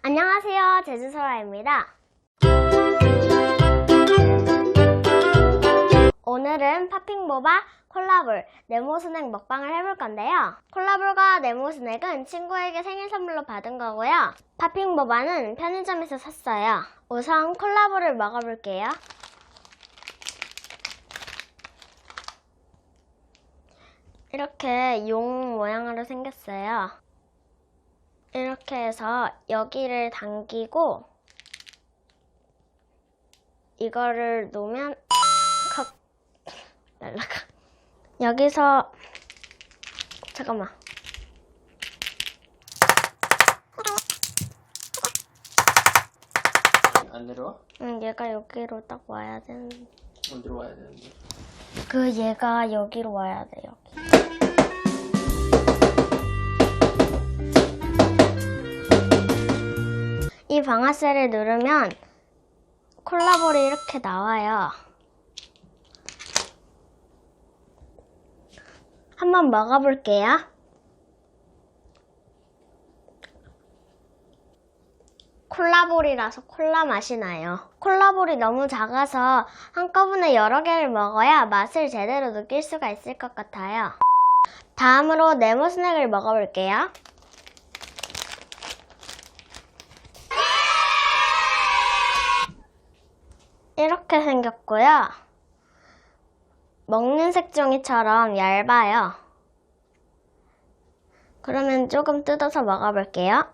안녕하세요. 제주소라입니다. 오늘은 팥핑보바 콜라볼 네모스낵 먹방을 해볼 건데요. 콜라볼과 네모스낵은 친구에게 생일 선물로 받은 거고요. 팥핑보바는 편의점에서 샀어요. 우선 콜라볼을 먹어볼게요. 이렇게 용 모양으로 생겼어요. 이렇게 해서 여기를 당기고 이거를 놓으면 컵 날라가. 여기서 잠깐만. 안 내려와? 응, 얘가 여기로 딱 와야 되는데. 안 들어와야 되는데. 그 얘가 여기로 와야 돼여 이 방아쇠를 누르면 콜라볼이 이렇게 나와요. 한번 먹어볼게요. 콜라볼이라서 콜라 맛이 나요. 콜라볼이 너무 작아서 한꺼번에 여러 개를 먹어야 맛을 제대로 느낄 수가 있을 것 같아요. 다음으로 네모 스낵을 먹어볼게요. 이렇게 생겼고요. 먹는 색종이처럼 얇아요. 그러면 조금 뜯어서 먹어볼게요.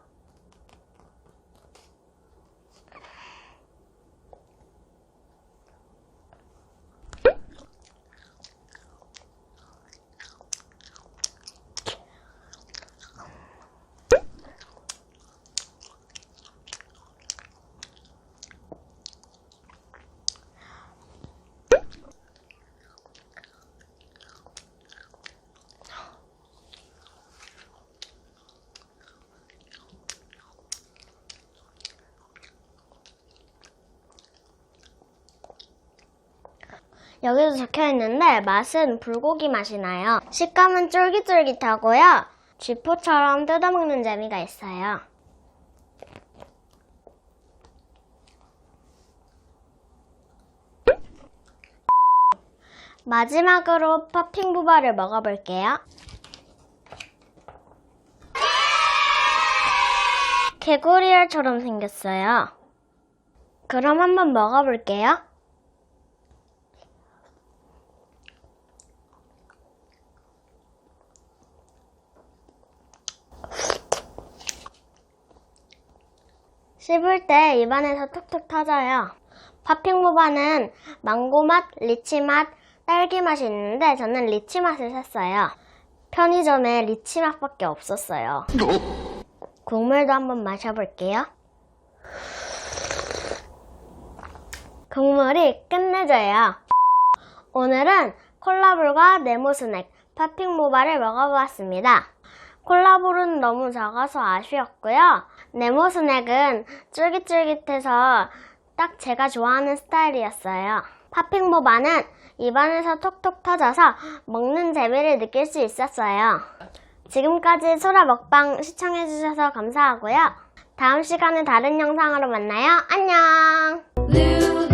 여기도 적혀 있는데 맛은 불고기 맛이 나요. 식감은 쫄깃쫄깃하고요. 쥐포처럼 뜯어먹는 재미가 있어요. 마지막으로 팥핑부바를 먹어볼게요. 개구리알처럼 생겼어요. 그럼 한번 먹어볼게요. 씹을 때 입안에서 툭툭 터져요. 팥핑보바는 망고 맛, 리치 맛, 딸기 맛이 있는데 저는 리치 맛을 샀어요. 편의점에 리치 맛밖에 없었어요. 국물도 한번 마셔볼게요. 국물이 끝내줘요. 오늘은 콜라볼과 네모 스낵, 팥핑보바를 먹어보았습니다. 콜라볼은 너무 작아서 아쉬웠고요. 네모 스낵은 쫄깃쫄깃해서 딱 제가 좋아하는 스타일이었어요. 팥핑보바는 입안에서 톡톡 터져서 먹는 재미를 느낄 수 있었어요. 지금까지 소라 먹방 시청해주셔서 감사하고요. 다음 시간에 다른 영상으로 만나요. 안녕!